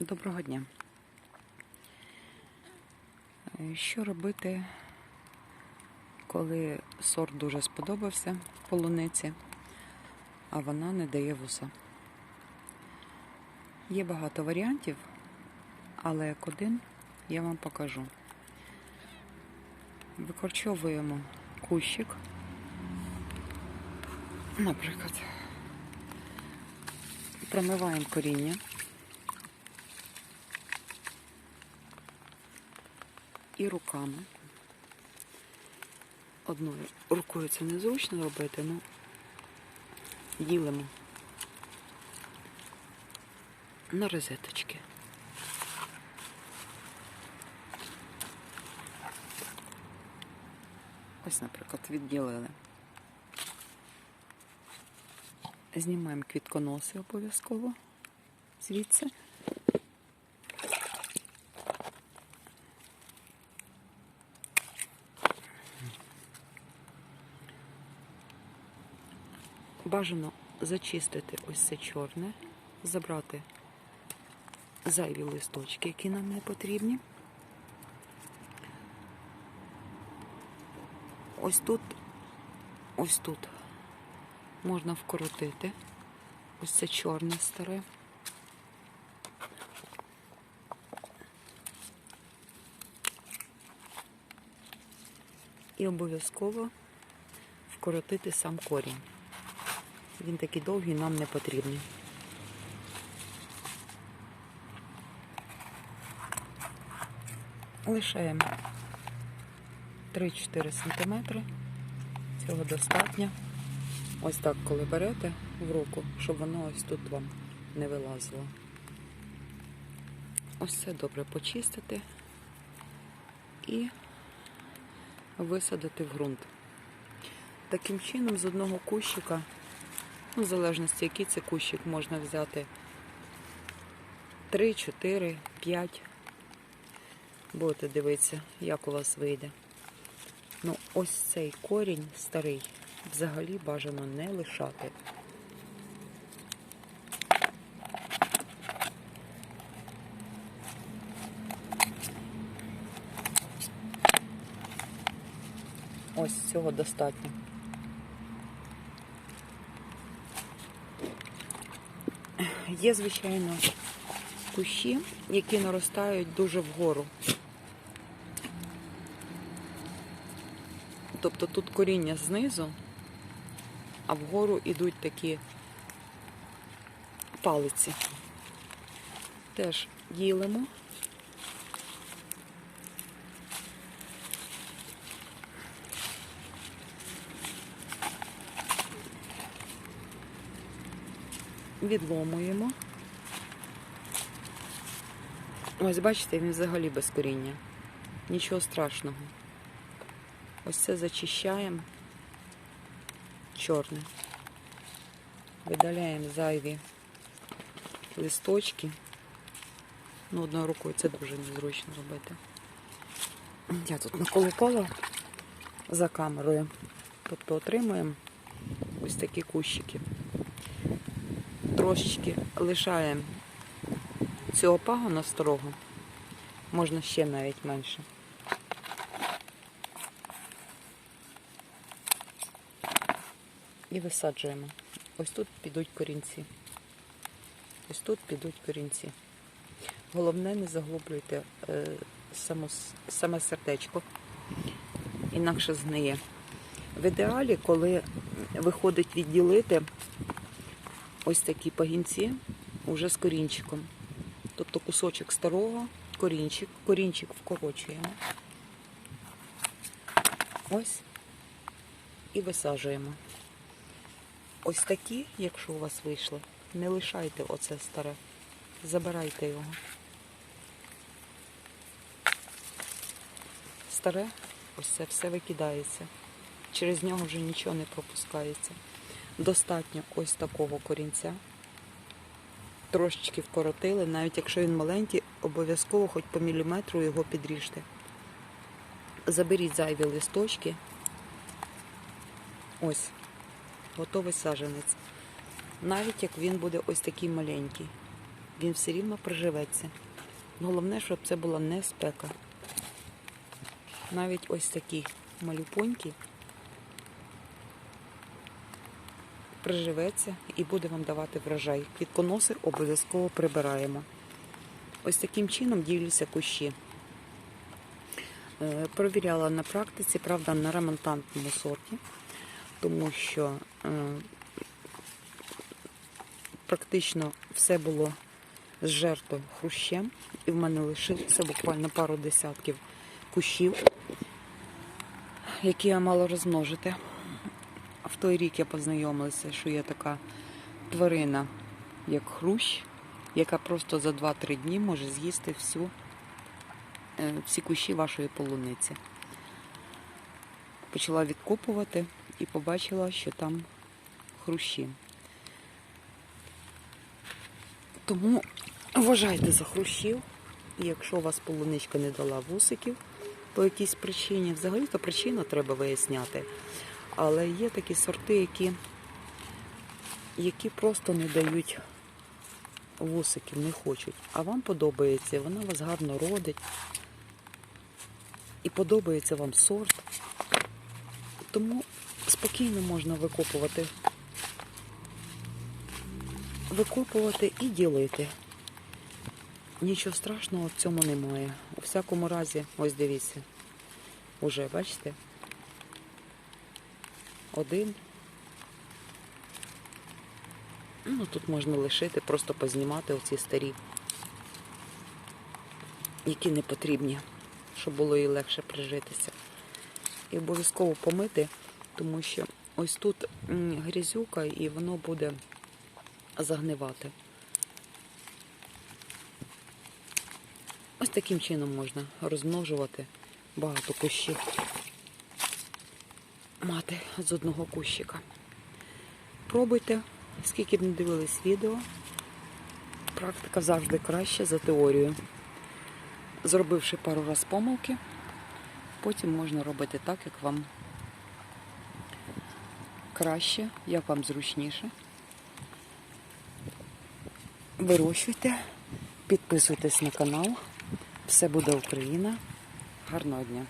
Доброго дня. Е, Що робити, коли сорт дуже сподобався в полуниці, а вона не дає вуса? Є багато варіантів, але як один я вам покажу. Викорчовуємо кущик, наприклад, промиваємо коріння. І руками. Одною рукою це незручно робити, ну ділимо на розеточки. Ось, наприклад, відділили. Знімаємо квітконоси обов'язково звідси. Бажано зачистити ось це чорне, забрати зайві листочки, які нам не потрібні. Ось тут, ось тут можна вкоротити. Ось це чорне старе. І обов'язково вкоротити сам корінь. Він такий довгий, нам не потрібний. Лишаємо 3-4 см. Цього достатньо. Ось так, коли берете в руку, щоб воно ось тут вам не вилазило. Ось це добре почистити і висадити в ґрунт. Таким чином, з одного кущика Ну, в залежності, який це кущик, можна взяти 3, 4, 5. Будете дивитися, як у вас вийде. Ну, ось цей корінь старий взагалі бажано не лишати. Ось цього достатньо. Є, звичайно, кущі, які наростають дуже вгору. Тобто тут коріння знизу, а вгору йдуть такі палиці. Теж ділимо. Відломуємо. Ось, бачите, він взагалі без коріння. Нічого страшного. Ось це зачищаємо чорне. Видаляємо зайві листочки. Ну, одною рукою це дуже незручно робити. Я тут наколупала за камерою. Тобто отримуємо ось такі кущики трошечки лишаємо цього пагона старого, можна ще навіть менше. І висаджуємо. Ось тут підуть корінці. Ось тут підуть корінці. Головне, не заглублюйте е, само, саме сердечко, інакше згниє. В ідеалі, коли виходить відділити ось такі пагінці уже з корінчиком. Тобто кусочок старого, корінчик, корінчик вкорочуємо. Ось і висаджуємо. Ось такі, якщо у вас вийшло, не лишайте оце старе. Забирайте його. Старе, ось це все викидається. Через нього вже нічого не пропускається. Достатньо ось такого корінця. Трошечки вкоротили, навіть якщо він маленький, обов'язково хоч по міліметру його підріжте. Заберіть зайві листочки. Ось, готовий саженець. Навіть як він буде ось такий маленький. він все рівно приживеться. Головне, щоб це була не спека. Навіть ось такі малюпонькі приживеться і буде вам давати врожай. Квітконоси обов'язково прибираємо. Ось таким чином ділюся кущі. Е, Провіряла на практиці, правда, на ремонтантному сорті, тому що е, практично все було зжерто хрущем, і в мене лишилося буквально пару десятків кущів, які я мала розмножити. А в той рік я познайомилася, що є така тварина, як хрущ, яка просто за 2-3 дні може з'їсти всю, е, всі кущі вашої полуниці. Почала відкопувати і побачила, що там хрущі. Тому вважайте за хрущів, і якщо у вас полуничка не дала вусиків по якійсь причині, взагалі-то причину треба виясняти. Але є такі сорти, які, які просто не дають вусиків, не хочуть. А вам подобається, вона вас гарно родить. І подобається вам сорт. Тому спокійно можна викопувати. Викопувати і ділити. Нічого страшного в цьому немає. У всякому разі, ось дивіться, уже бачите? Один. Ну, тут можна лишити, просто познімати оці старі, які не потрібні, щоб було і легше прижитися. І обов'язково помити, тому що ось тут м, грязюка і воно буде загнивати. Ось таким чином можна розмножувати багато кущів. Мати з одного кущика. Пробуйте, скільки б не дивились відео. Практика завжди краще за теорію. Зробивши пару раз помилки, потім можна робити так, як вам краще, як вам зручніше. Вирощуйте, підписуйтесь на канал. Все буде Україна. Гарного дня!